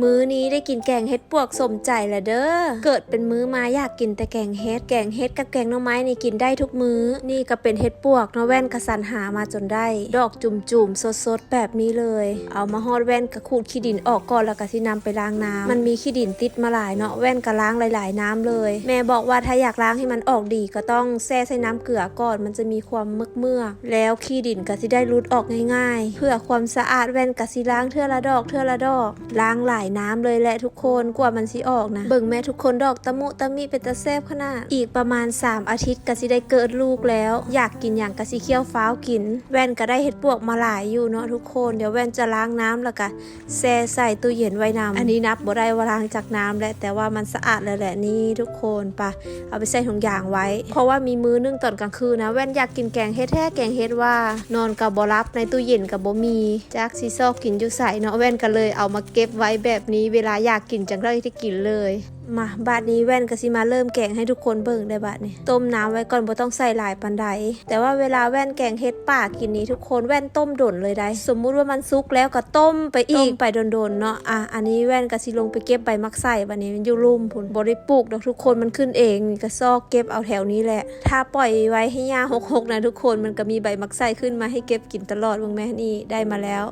มื้อนี้ได้กินแกงเฮ็ดปวกสมใจละเด้อ เกิดเป็นมื้อมาอยากกินแต่แกงเฮ็ด แกงเฮ็ดกับแกงน่องไม้นี่กินได้ทุกมื้อ นี่ก็เป็นเฮ็ดปวกเนาะแว่นกระสันหามาจนได้ ดอกจุ่มๆสดๆแบบนี้เลย เอามาฮอดแว่นกับขูดขี้ดินออกก่อนแล้วก็สินำไปล้างน้ำมันมีขี้ดินติดมาหลายเนาะแว่นก็ล้างหลาย ๆ น้ำเลย แม่บอกว่าถ้าอยากล้างให้มันออกดีก็ต้องแช่ใส่น้ำเกลือก่อนมันจะมีความเมือกเมือกแล้วขี้ดินก็สิได้รุดออกง่าย ๆ เพื่อความสะอาดแว่นก็สิล้างเทื่อละดอกเทื่อละดอกล้างหลายน้ำเลยแหละทุกคนกว่ามันสิออกนะ เบิ่งแม่ทุกคนดอกตะมุตะมิเป็นตะแซบขนาดอีกประมาณ 3 อาทิตย์ก็สิได้เกิดลูกแล้ว อยากกินอย่างก็สิเคี้ยวฟ้าวกิน แว่นก็ได้เห็ดปวกมาหลายอยู่เนาะทุกคนเดี๋ยวแว่นจะล้างน้ำแล้วก็แช่ใส่ตู้เย็นไว้น้ำอันนี้นับบ่ได้ว่าล้างจากน้ำแหละแต่ว่ามันสะอาดแล้วแหละนี่ทุกคนปะเอาไปใส่ถุงยางไว้ เพราะว่ามีมื้อนึ่งตอนกลางคืนนะแว่นอยากกินแกงเฮ็ดแท้แกงเฮ็ดว่านอนกับบ่รับในตู้เย็นกับบ่มีจักสิซอกกินอยู่ใส่เนาะแว่นก็เลยเอามาเก็บไว้แบบนี้เวลาอยากกินจังเลยที่กินเลย มาบาดนี้แว่นก็สิมาเริ่มแกงให้ทุกคนเบิ่งได้บาดนี้ต้มน้ำไว้ก่อนบ่ต้องใส่หลายปันใดแต่ว่าเวลาแว่นแกงเฮ็ดป่ากินนี้ทุกคนแว่นต้มด่นเลยได้ สมมุติว่ามันสุกแล้วก็ต้มไปอีกไปโดนๆเนาะอะอันนี้แว่นก็สิลงไปเก็บใบมักใส่บัดนี้มันอยู่ลุ่มพุ่นบ่ได้ปลูกดอกทุกคนมันขึ้นเองนี่ก็ซอกเก็บเอาแถวนี้แหละ ถ้าปล่อยไว้ให้หญ้าหกๆนะทุกคนมันก็มีใบมักใส่ขึ้นมาให้เก็บกินตลอดเบิ่งแม่นี่ได้มาแล้ว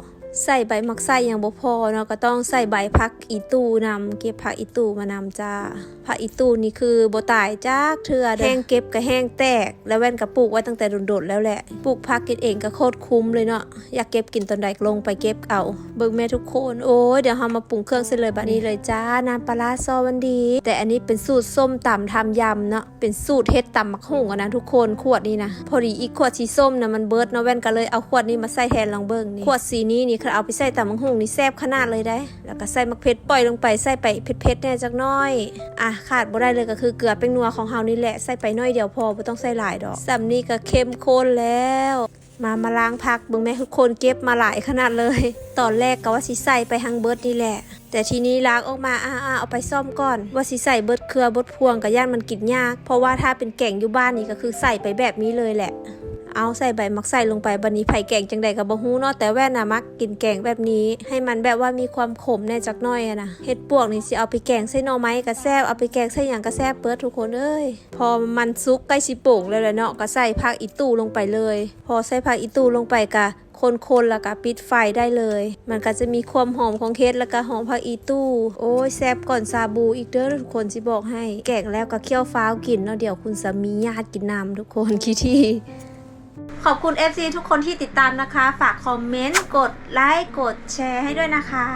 ใส่ใบมักไส้ยังบ่พอเนาะก็ต้องใส่ใบพักอีตูนำเก็บผักอีตูมานำจ้าผักอีตูนี่คือบ่ตายจากเทื่อเด้อแห้งเก็บก็แห้งแตก แล้วแว่นก็ปลูกไว้ตั้งแต่โดดๆแล้วแหละปลูกผักกินเองก็โคตรคุ้มเลยเนาะอยากเก็บกินตอนใดลงไปเก็บเอา เบิ่งแม่ทุกคนโอ้ยเดี๋ยวเฮามาปรุงเครื่องเสร็จเลยบัดนี้เลยจ้าน้ำปลาร้าซอวันดี แต่อันนี้เป็นสูตรส้มตำทำยำเนาะเป็นสูตรเฮ็ดตำมักหุ่งอะนะทุกคนขวดนี้นะพอดีอีกขวดสีส้มนะมันเบิดเนาะแว่นก็เลยเอาขวดนี้มาใส่แทนลองเบิ่งนี่ขวดสีนี้นี่คือเอาไปใส่ตำมักหุ่งนี่แซ่บขนาดเลยได้ แล้วก็ใส่มักเผ็ดปล่อยลงไปใส่ไปเผ็ดๆแน่จักน้อย อะขาดบ่ได้เลยก็คือเกลือเป็นนัวของเฮานี่แหละใส่ไปน้อยเดียวพอบ่ต้องใส่หลายดอกสำนี้ก็เข้มข้นแล้วมามาล้างพักเบิ่งแม่ทุกคนเก็บมาหลายขนาดเลย ตอนแรกก็ว่าสิใส่ไปหังเบิร์ดนี่แหละ แต่ทีนี้ล้างออกมาอ่าเอาไปซ่อมก่อน ว่าสิใส่เบิร์ดเครือเบิดพวงกับย่านมันกินยาก เพราะว่าถ้าเป็นแก่งอยู่บ้านนี่ก็คือใส่ไปแบบนี้เลยแหละ เอาใส่ใบมักใส่ลงไปบันนี้ไผ่แกงจังใดกับบ่ฮู้เนาะแต่แว่นน่ะมักกินแกงแบบนี้ ให้มันแบบว่ามีความขมแน่จักหน่อยอะนะเฮ็ดปวกนี่สิเอาไปแกงใส่หน่อไม้ก็แซ่บเอาไปแกงใส่หยังก็แซ่บเปิดทุกคนเอ้ยพอมันสุกใกล้สิโป่งแล้วเนาะก็ใส่ผักอีตู้ลงไปเลย พอใส่ผักอีตู้ลงไปก็คนๆแล้วก็ปิดไฟได้เลย มันก็จะมีความหอมของเฮ็ดแล้วก็หอมผักอีตู้ โอ้ยแซ่บก่อนซาบูอีกเด้อทุกคนสิบอกให้ แกงแล้วก็เคี่ยวฟ้าวกินเนาะเดี๋ยวคุณสามีญาติกินน้ำทุกคนคิดที่ ขอบคุณ FC ทุกคนที่ติดตามนะคะ ฝากคอมเมนต์ กดไลค์ กดแชร์ให้ด้วยนะคะ